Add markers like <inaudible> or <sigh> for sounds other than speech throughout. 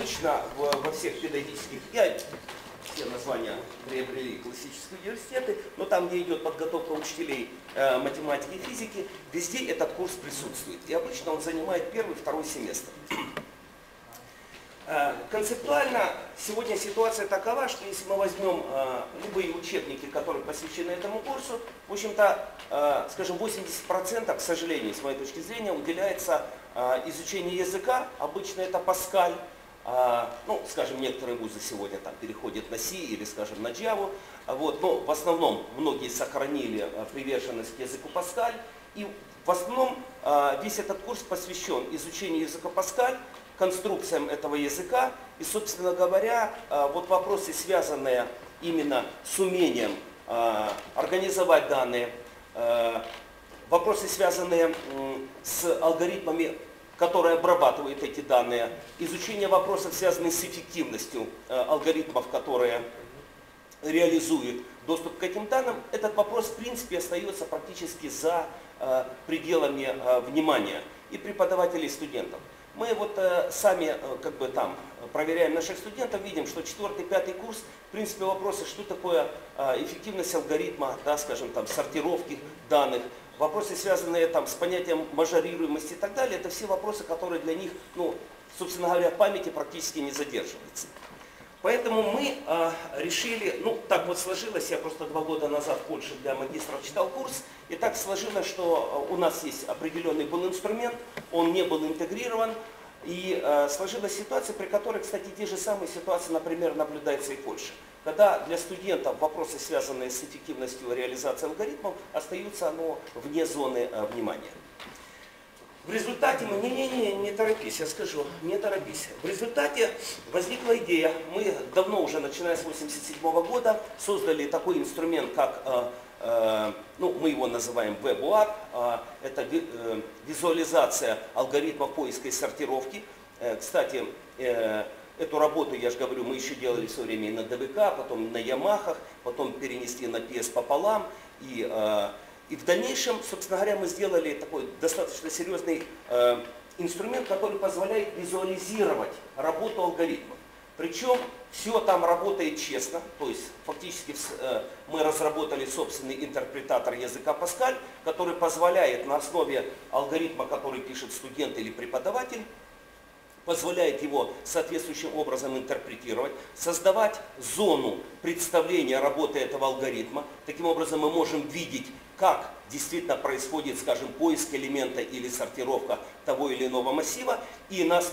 обычно во всех педагогических, я все названия приобрели классические университеты, но там, где идет подготовка учителей э, математики и физики, везде этот курс присутствует. И обычно он занимает первый, второй семестр. Э, Концептуально сегодня ситуация такова, что если мы возьмем э, любые учебники, которые посвящены этому курсу, в общем-то, скажем, 80%, к сожалению, с моей точки зрения, уделяется изучению языка. Обычно это Паскаль. А, ну, скажем, некоторые вузы сегодня там переходят на C или, скажем, на Java. А Вот, но в основном многие сохранили э, приверженность к языку Паскаль. И в основном э, весь этот курс посвящен изучению языка Паскаль, конструкциям этого языка. И, собственно говоря, вот вопросы, связанные именно с умением организовать данные, вопросы, связанные с алгоритмами которые обрабатывают эти данные, изучение вопросов, связанных с эффективностью э, алгоритмов, которые реализуют доступ к этим данным, этот вопрос в принципе остается практически за э, пределами э, внимания и преподавателей, и студентов. Мы вот э, сами э, как бы там проверяем наших студентов, видим, что четвертый, пятый курс, в принципе, вопросы, что такое э, эффективность алгоритма, да, скажем, там, сортировки данных, вопросы, связанные там, с понятием мажорируемости и так далее, это все вопросы, которые для них, ну, собственно говоря, памяти практически не задерживаются. Поэтому мы э, решили, ну так вот сложилось, я просто два года назад в Польше для магистров читал курс, и так сложилось, что у нас есть определенный был инструмент, он не был интегрирован, и э, сложилась ситуация, при которой, кстати, те же самые ситуации, например, наблюдаются и в Польше. Когда для студентов вопросы, связанные с эффективностью реализации алгоритмов, остаются оно вне зоны э, внимания. В результате мы, не-не-не, не торопись, я скажу, не торопись. В результате возникла идея, мы давно уже, начиная с 87 года, создали такой инструмент, как, э, э, ну, мы его называем WebUAR, э, это ви- э, визуализация алгоритмов поиска и сортировки. Э, кстати, э, Эту работу, я же говорю, мы еще делали все время и на ДВК, потом на Ямахах, потом перенесли на PS пополам. И, э, и в дальнейшем, собственно говоря, мы сделали такой достаточно серьезный э, инструмент, который позволяет визуализировать работу алгоритмов. Причем все там работает честно, то есть фактически э, мы разработали собственный интерпретатор языка Паскаль, который позволяет на основе алгоритма, который пишет студент или преподаватель, позволяет его соответствующим образом интерпретировать, создавать зону представления работы этого алгоритма. Таким образом мы можем видеть, как действительно происходит, скажем, поиск элемента или сортировка того или иного массива, и нас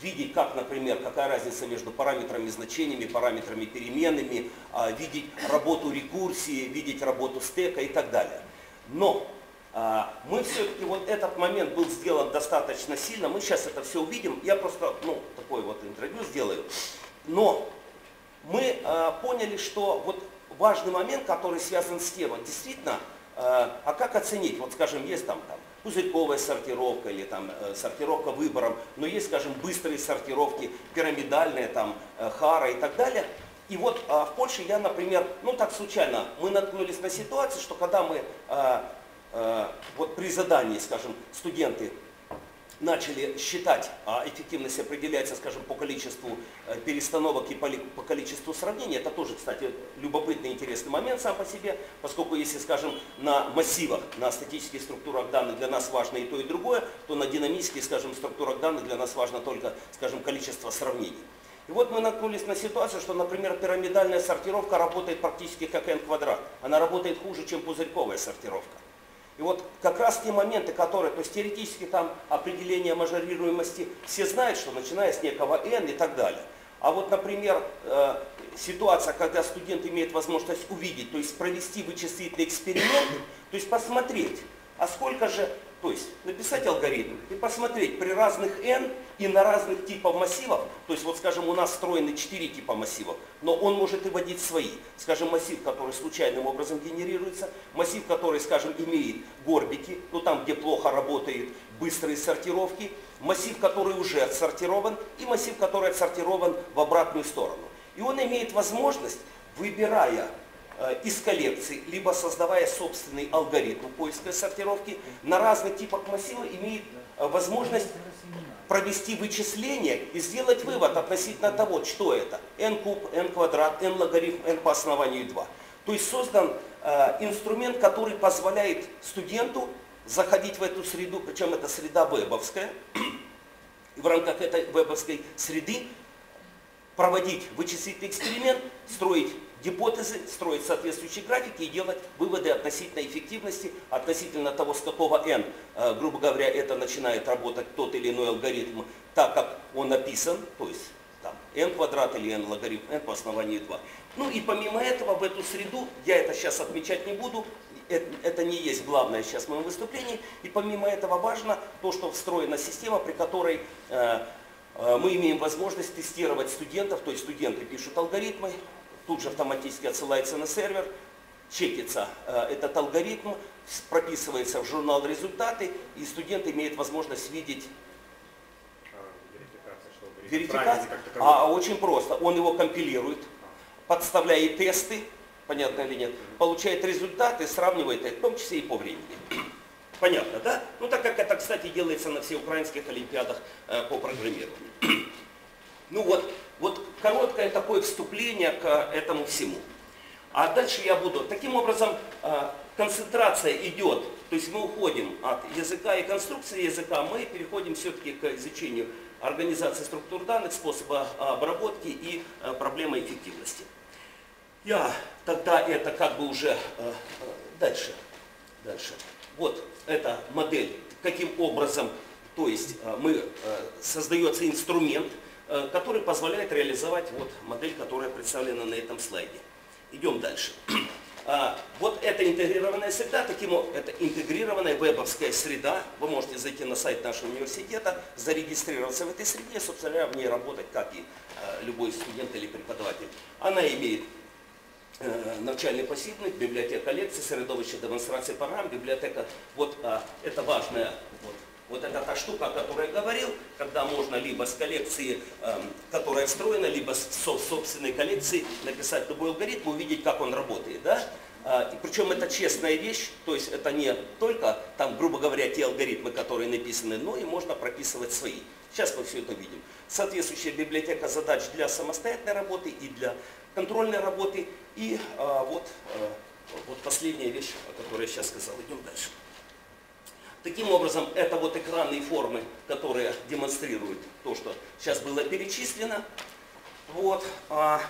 видеть, как, например, какая разница между параметрами значениями, параметрами переменными, а, видеть работу рекурсии, видеть работу стека и так далее. Но а, мы все-таки, вот этот момент был сделан достаточно сильно, мы сейчас это все увидим, я просто, ну, такой вот интервью сделаю. Но мы а, поняли, что вот важный момент, который связан с тем, действительно, а, как оценить, вот скажем, есть там, там пузырьковая сортировка или там э, сортировка выбором, но есть, скажем, быстрые сортировки, пирамидальные, там, э, хара и так далее. И вот а, в Польше я, например, ну так случайно, мы наткнулись на ситуацию, что когда мы а, а, вот при задании, скажем, студенты начали считать, а эффективность определяется, скажем, по количеству э, перестановок и по по количеству сравнений. Это тоже, кстати, любопытный, интересный момент сам по себе, поскольку если, скажем, на массивах, на статических структурах данных для нас важно и то, и другое, то на динамических, скажем, структурах данных для нас важно только, скажем, количество сравнений. И вот мы наткнулись на ситуацию, что, например, пирамидальная сортировка работает практически как n квадрат. Она работает хуже, чем пузырьковая сортировка. И вот как раз те моменты, которые, то есть теоретически там определение мажорируемости, все знают, что начиная с некого n и так далее. А вот, например, э, ситуация, когда студент имеет возможность увидеть, то есть провести вычислительный эксперимент, то есть посмотреть, а сколько же, то есть написать алгоритм и посмотреть при разных n и на разных типах массивов, то есть вот скажем у нас встроены 4 типа массивов, но он может и вводить свои. Скажем массив, который случайным образом генерируется, массив, который, скажем, имеет горбики, ну там, где плохо работают быстрые сортировки, массив, который уже отсортирован и массив, который отсортирован в обратную сторону. И он имеет возможность, выбирая из коллекции, либо создавая собственный алгоритм поиска и сортировки, на разных типах массива имеет э, возможность провести вычисление и сделать вывод относительно того, что это. n куб, n квадрат, n логарифм, n по основанию 2. То есть создан э, инструмент, который позволяет студенту заходить в эту среду, причем это среда вебовская, <clears throat> в рамках этой вебовской среды проводить вычислительный эксперимент, строить гипотезы, строить соответствующие графики и делать выводы относительно эффективности, относительно того, с какого n, э, грубо говоря, это начинает работать тот или иной алгоритм, так как он написан, то есть там, n квадрат или n логарифм n по основанию 2. Ну и помимо этого в эту среду, я это сейчас отмечать не буду, это не есть главное сейчас в моем выступлении, и помимо этого важно то, что встроена система, при которой э, мы имеем возможность тестировать студентов, то есть студенты пишут алгоритмы, тут же автоматически отсылается на сервер, чекится э, этот алгоритм, прописывается в журнал результаты, и студент имеет возможность видеть верификация. А, очень просто. Он его компилирует, подставляет тесты, понятно или нет, получает результаты, сравнивает их, в том числе и по времени. Понятно, да? Ну так как это, кстати, делается на всеукраинских олимпиадах э, по программированию. <clears throat> ну вот, вот короткое такое вступление к этому всему. А дальше я буду. Таким образом, э, концентрация идет, то есть мы уходим от языка и конструкции языка, мы переходим все-таки к изучению организации структур данных, способа обработки и э, проблемы эффективности. Я тогда это как бы уже э, дальше. Дальше. Вот эта модель, каким образом, то есть мы, создается инструмент, Э, который позволяет реализовать вот модель, которая представлена на этом слайде. Идем дальше. А, вот эта интегрированная среда, таким это интегрированная вебовская среда. Вы можете зайти на сайт нашего университета, зарегистрироваться в этой среде, собственно в ней работать, как и э, любой студент или преподаватель. Она имеет э, начальный пассивный, библиотека лекций, средовище демонстрации программ, библиотека. Вот а, это важная вот, вот это та штука, о которой я говорил, когда можно либо с коллекции, э, которая встроена, либо с собственной коллекции написать любой алгоритм, увидеть, как он работает. Да? А, и причем это честная вещь, то есть это не только, там, грубо говоря, те алгоритмы, которые написаны, но и можно прописывать свои. Сейчас мы все это видим. Соответствующая библиотека задач для самостоятельной работы и для контрольной работы. И а, вот, а, вот последняя вещь, о которой я сейчас сказал. Идем дальше. Таким образом, это вот экранные формы, которые демонстрируют то, что сейчас было перечислено. Вот. А,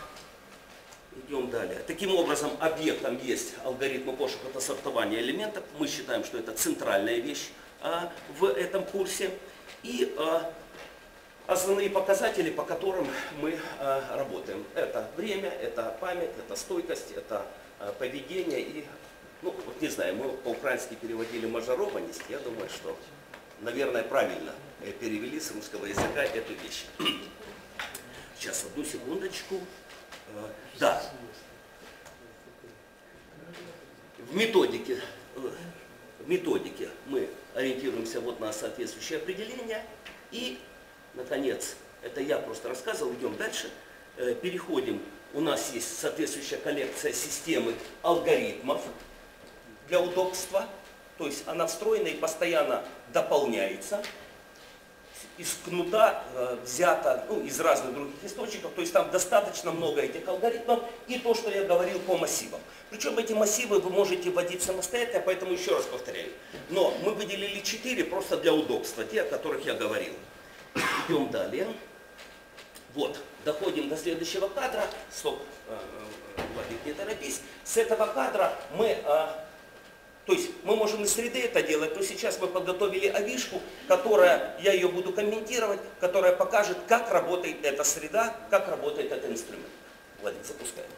идем далее. Таким образом, объектом есть алгоритмы пошука и сортования элементов. Мы считаем, что это центральная вещь а, в этом курсе. И а, основные показатели, по которым мы а, работаем. Это время, это память, это стойкость, это а, поведение и ну, вот не знаю, мы по-украински переводили мажорованность, я думаю, что, наверное, правильно перевели с русского языка эту вещь. <clears throat> Сейчас, одну секундочку. Э, да. В методике, э, в методике мы ориентируемся вот на соответствующее определение. И, наконец, это я просто рассказывал, идем дальше. Э, переходим. У нас есть соответствующая коллекция системы алгоритмов, для удобства, то есть она встроена и постоянно дополняется, из кнута э, взято ну, из разных других источников, то есть там достаточно много этих алгоритмов и то, что я говорил по массивам. Причем эти массивы вы можете вводить самостоятельно, поэтому еще раз повторяю. Но мы выделили четыре просто для удобства, те, о которых я говорил. Идем далее. Вот, доходим до следующего кадра. Стоп, э, э, Владик, не торопись. С этого кадра мы э, то есть мы можем из среды это делать, но сейчас мы подготовили авишку, которая, я ее буду комментировать, которая покажет, как работает эта среда, как работает этот инструмент. Владимир, запускаем.